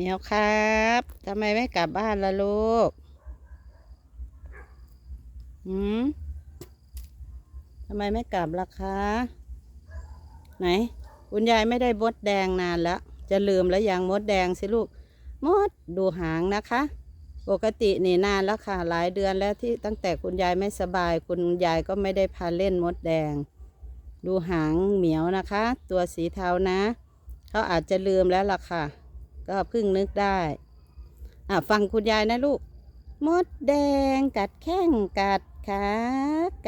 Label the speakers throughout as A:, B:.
A: เหมียวครับทำไมไม่กลับบ้านล่ะลูกหืมทำไมไม่กลับล่ะคะ ไหน คุณยายไม่ได้มดแดงนานแล้ว จะลืมแล้วยังมดแดงสิลูก มดดูหางนะคะ ปกตินี่นานแล้วค่ะ หลายเดือนแล้วที่ตั้งแต่คุณยายไม่สบาย คุณยายก็ไม่ได้พาเล่นมดแดง ดูหางเหมียวนะคะ ตัวสีเทานะ เขาอาจจะลืมแล้วล่ะค่ะ ก็เพิ่งนึกได้ อะฟังคุณยายนะลูก มดแดงกัดแข้งกัดขา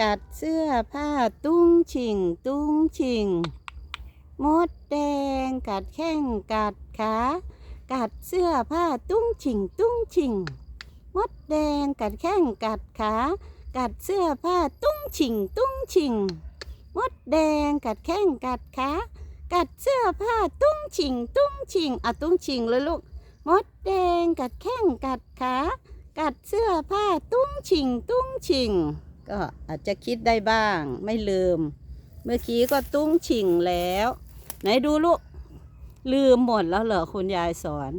A: กัดเสื้อผ้าตุ้งชิง ตุ้งชิง มดแดงกัดแข้งกัดขากัดเสื้อผ้าตุ้งชิง ตุ้งชิง มดแดงกัดแข้งกัดขากัดเสื้อผ้าตุ้งชิง ตุ้งชิง มดแดงกัดแข้งกัดขา กัดเสื้อผ้าตุ้งชิง ตุ้งชิงอะตุ้งชิงเลยลูก มดแดงกัดแข้งกัดขา กัดเสื้อผ้าตุ้งชิง ตุ้งชิง ก็อาจจะคิดได้บ้างไม่ลืม เมื่อกี้ก็ตุ้งชิงแล้ว ไหนดูลูก ลืมหมดแล้วเหรอคุณยายสอน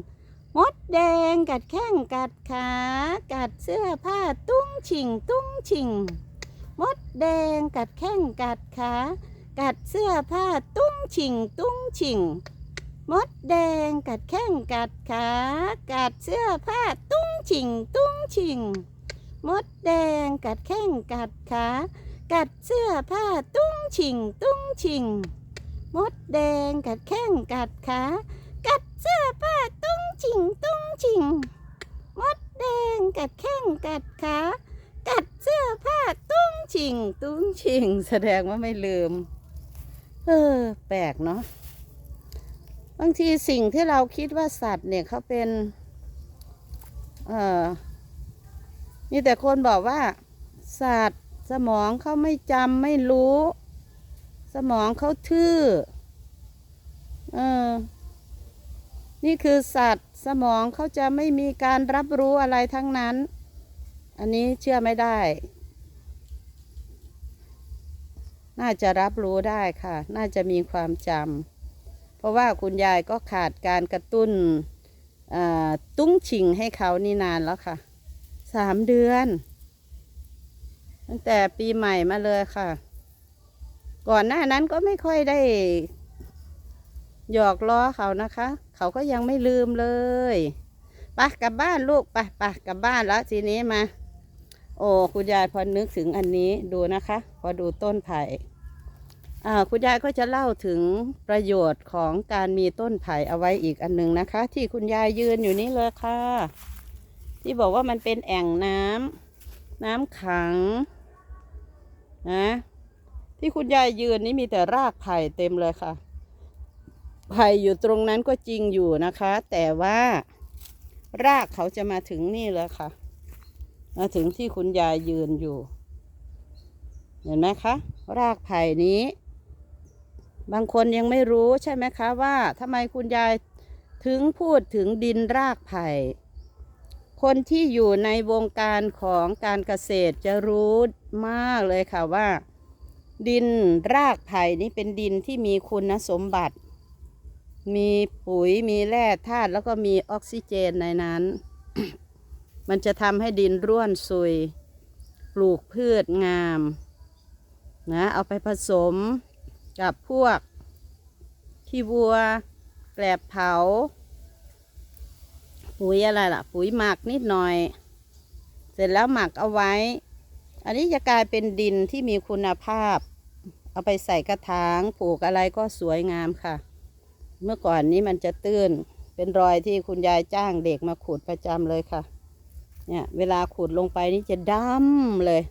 A: มดแดงกัดแข้งกัดขา กัดเสื้อผ้าตุ้งชิง ตุ้งชิง มดแดงกัดแข้งกัดขา กัดเสื้อผ้าตุ้งชิงตุ้งชิงมดแดงกัดแข้งกัดขากัดเสื้อผ้าตุ้งชิงตุ้งชิงมดแดงกัดแข้งกัดขากัดเสื้อผ้าตุ้งชิงตุ้งชิงมดแดงกัดแข้งกัดขากัดเสื้อผ้าตุ้งชิงตุ้งชิงมดแดงกัดแข้งกัดขากัดเสื้อผ้าตุ้งชิง ตุ้งชิง แสดงว่าไม่ลืม เออ แปลกเนาะบางทีสิ่งที่เราคิดว่าสัตว์เนี่ยเขาเป็น เออมีแต่คนบอกว่า สัตว์สมองเขาไม่จำไม่รู้ สมองเขาทื่อ เออ นี่คือสัตว์สมองเขาจะไม่มีการรับรู้อะไรทั้งนั้น อันนี้เชื่อไม่ได้ น่าจะรับรู้ได้ค่ะ น่าจะมีความจำเพราะว่าคุณยายก็ขาดการกระตุ้นตุ้งชิงให้เขานี่นานแล้วค่ะสามเดือน ตั้งแต่ปีใหม่มาเลยค่ะ ก่อนหน้านั้นก็ไม่ค่อยได้ หยอกล้อเขานะคะ เขาก็ยังไม่ลืมเลยไปกลับบ้านลูกไปไปกลับบ้านแล้วทีนี้มา โอ้คุณยายพอนึกถึงอันนี้ดูนะคะ พอดูต้นไผ่คุณยายก็จะเล่าถึงประโยชน์ของการมีต้นไผ่เอาไว้อีกอันหนึ่งนะคะ ที่คุณยายยืนอยู่นี่เลยค่ะ ที่บอกว่ามันเป็นแอ่งน้ำน้ำขังนะที่คุณยายยืนนี่มีแต่รากไผ่เต็มเลยค่ะ ไผ่อยู่ตรงนั้นก็จริงอยู่นะคะ แต่ว่ารากเขาจะมาถึงนี่เลยค่ะ มาถึงที่คุณยายยืนอยู่ เห็นไหมคะ รากไผ่นี้ บางคนยังไม่รู้ใช่ไหมคะว่าทำไมคุณยายถึงพูดถึงดินรากไผ่ คนที่อยู่ในวงการของการเกษตรจะรู้มากเลยค่ะว่า ดินรากไผ่นี้เป็นดินที่มีคุณสมบัติ มีปุ๋ยมีแร่ธาตุแล้วก็มีออกซิเจนในนั้น มันจะทำให้ดินร่วนซุย ปลูกพืชงามนะเอาไปผสมกับพวก ขี้วัว แกลบเผา ปุ๋ยอะไรล่ะ ปุ๋ยหมักนิดหน่อย เสร็จแล้วหมักเอาไว้ อันนี้จะกลายเป็นดินที่มีคุณภาพ เอาไปใส่กระถางปลูกอะไรก็สวยงามค่ะ เมื่อก่อนนี้มันจะตื้น เป็นรอยที่คุณยายจ้างเด็กมาขุดประจำเลยค่ะ เนี่ยเวลาขุดลงไปนี่จะดำเลย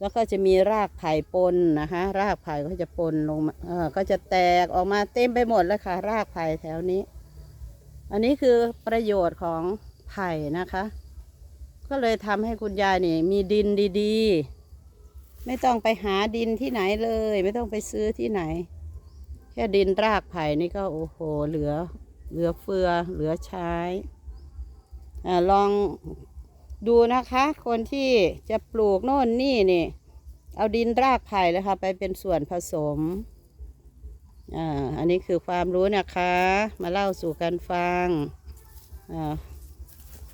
A: แล้วก็จะมีรากไผ่ปนนะคะ รากไผ่ก็จะปนลงมาเออก็จะแตกออกมาเต็มไปหมดเลยค่ะ รากไผ่แถวนี้ อันนี้คือประโยชน์ของไผ่นะคะ ก็เลยทำให้คุณยายนี่ มีดินดีๆ ไม่ต้องไปหาดินที่ไหนเลย ไม่ต้องไปซื้อที่ไหน แค่ดินรากไผ่นี่ก็โอ้โหเหลือ เหลือเฟือเหลือใช้อาลอง ดูนะคะ คนที่จะปลูกโน่นนี่นี่ เอาดินรากไผ่เลยค่ะ ไปเป็นส่วนผสมอ่าอันนี้คือความรู้นะคะ มาเล่าสู่กันฟังอ่า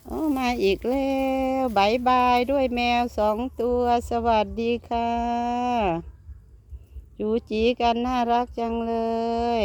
A: โอ้มาอีกแล้วบายบายด้วยแมวสองตัว สวัสดีค่ะจูจีกันน่ารักจังเลย